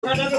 Oh,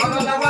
Follow the one.